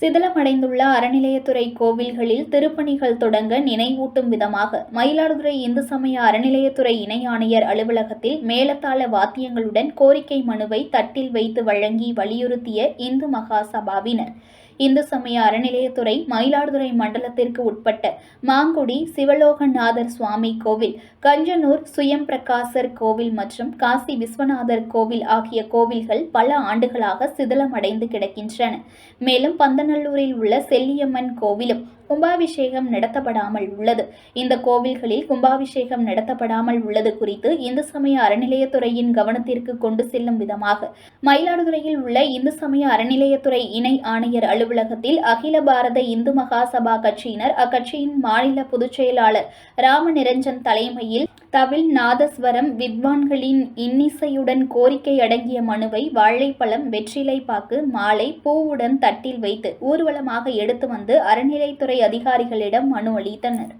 சிதிலமடைந்துள்ள அறநிலையத்துறை கோவில்களில் திருப்பணிகள் தொடங்க நினைவூட்டும் விதமாக மயிலாடுதுறை இந்து சமய அறநிலையத்துறை இணை ஆணையர் அலுவலகத்தில் மேலத்தாள வாத்தியங்களுடன் கோரிக்கை மனுவை தட்டில் வைத்து வழங்கி வலியுறுத்திய இந்து மகாசபாவினர். இந்து சமய அறநிலையத்துறை மயிலாடுதுறை மண்டலத்திற்கு உட்பட்ட மாங்குடி சிவலோகநாதர் சுவாமி கோவில் கஞ்சனூர் சுயம் பிரகாசர் கோவில் மற்றும் காசி விஸ்வநாதர் கோவில் ஆகிய கோவில்கள் பல ஆண்டுகளாக சிதிலமடைந்து கிடக்கின்றன. மேலும் பந்தநல்லூரில் உள்ள செல்லியம்மன் கோவிலும் கும்பாபிஷேகம் நடத்தப்படாமல் உள்ளது. இந்த கோவில்களில் கும்பாபிஷேகம் நடத்தப்படாமல் உள்ளது குறித்து இந்து சமய அறநிலையத்துறையின் கவனத்திற்கு கொண்டு செல்லும் விதமாக மயிலாடுதுறையில் உள்ள இந்து சமய அறநிலையத்துறை இணை ஆணையர் அலுவலகத்தில் அகில பாரத இந்து மகாசபா கட்சியினர் அக்கட்சியின் மாநில பொதுச் செயலாளர் ராமநிரஞ்சன் தலைமையில் தவில் நாதஸ்வரம் வித்வான்களின் இன்னிசையுடன் கோரிக்கை அடங்கிய மனுவை வாழைப்பழம் வெற்றிலை பாக்கு மாலை பூவுடன் தட்டில் வைத்து ஊர்வலமாக எடுத்து வந்து அறநிலைத்துறை அதிகாரிகளிடம் மனு அளித்தனர்.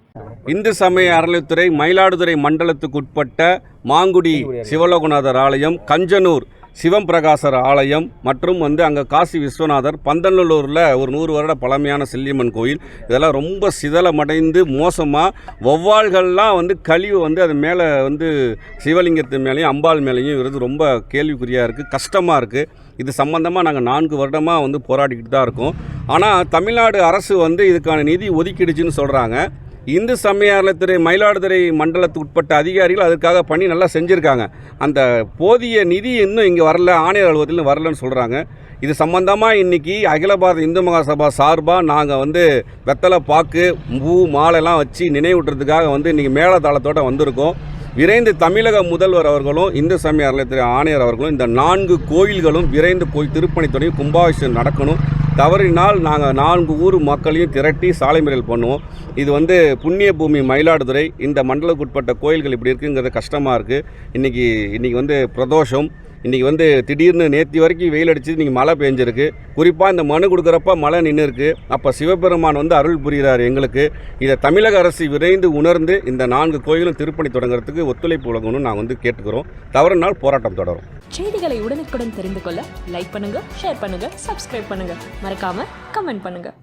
இந்து சமய அறநிலைத்துறை மயிலாடுதுறை மண்டலத்துக்குட்பட்ட மாங்குடி சிவலோகநாதர் ஆலயம் கஞ்சனூர் சிவம் பிரகாசர் ஆலயம் மற்றும் வந்து அங்கே காசி விஸ்வநாதர் பந்தநல்லூரில் ஒரு நூறு வருட பழமையான செல்லியம்மன் கோயில். இதெல்லாம் ரொம்ப சிதலமடைந்து மோசமாக வௌவால்கள்லாம் வந்து கழிவு வந்து அது மேலே வந்து சிவலிங்கத்து மேலேயும் அம்பாள் மேலேயும் இருந்து ரொம்ப கேள்விக்குறியாக இருக்குது கஷ்டமாக இருக்குது இது சம்பந்தமாக நாங்கள் நான்கு வருடமாக வந்து போராடிக்கிட்டு தான் இருக்கோம். ஆனால் தமிழ்நாடு அரசு வந்து இதுக்கான நிதி ஒதுக்கிடுச்சுன்னு சொல்கிறாங்க இந்து சமய மயிலாடுதுறை மண்டலத்துக்கு உட்பட்ட அதிகாரிகள் அதுக்காக பணி நல்லா செஞ்சுருக்காங்க. அந்த போதிய நிதி இன்னும் இங்கே வரல ஆணையர் அலுவலகத்தில் வரலன்னு சொல்கிறாங்க இது சம்பந்தமாக இன்றைக்கி அகில பாரத இந்து மகாசபா சார்பாக நாங்கள் வந்து வெத்தலை பாக்கு பூ மாலைலாம் வச்சு நினைவூட்டுறதுக்காக வந்து இன்றைக்கி மேளதாளத்தோடு வந்திருக்கோம். விரைந்து தமிழக முதல்வர் அவர்களும் இந்து சமய அறநிலையத்துறை ஆணையர் அவர்களும் இந்த நான்கு கோயில்களும் விரைந்து போய் திருப்பணி தொடங்கி கும்பாபிஷேகம் நடக்கணும். தவறினால் நாங்கள் நான்கு ஊர் மக்களையும் திரட்டி சாலை மறியல் பண்ணுவோம். இது வந்து புண்ணிய பூமி மயிலாடுதுறை இந்த மண்டலத்துக்குட்பட்ட கோயில்கள் இப்படி இருக்குங்கிறது கஷ்டமாக இருக்குது இன்றைக்கி இன்றைக்கி வந்து பிரதோஷம். இன்றைக்கி வந்து திடீர்னு நேற்று வரைக்கும் வெயில் அடிச்சு இன்றைக்கி மழை பெஞ்சிருக்கு. குறிப்பாக இந்த மனு கொடுக்குறப்ப மழை நின்று இருக்கு அப்போ சிவபெருமான் வந்து அருள் புரிகிறார் எங்களுக்கு. இதை தமிழக அரசு விரைந்து உணர்ந்து இந்த நான்கு கோயிலும் திருப்பணி தொடங்குறதுக்கு ஒத்துழைப்பு வழங்கணும்னு நான் வந்து கேட்டுக்கிறோம். தவறுனால் போராட்டம் தொடரும். செய்திகளை உடனுக்குடன் தெரிந்து கொள்ள லைக் பண்ணுங்க ஷேர் பண்ணுங்கள் சப்ஸ்கிரைப் பண்ணுங்கள் மறக்காமல் கமெண்ட் பண்ணுங்கள்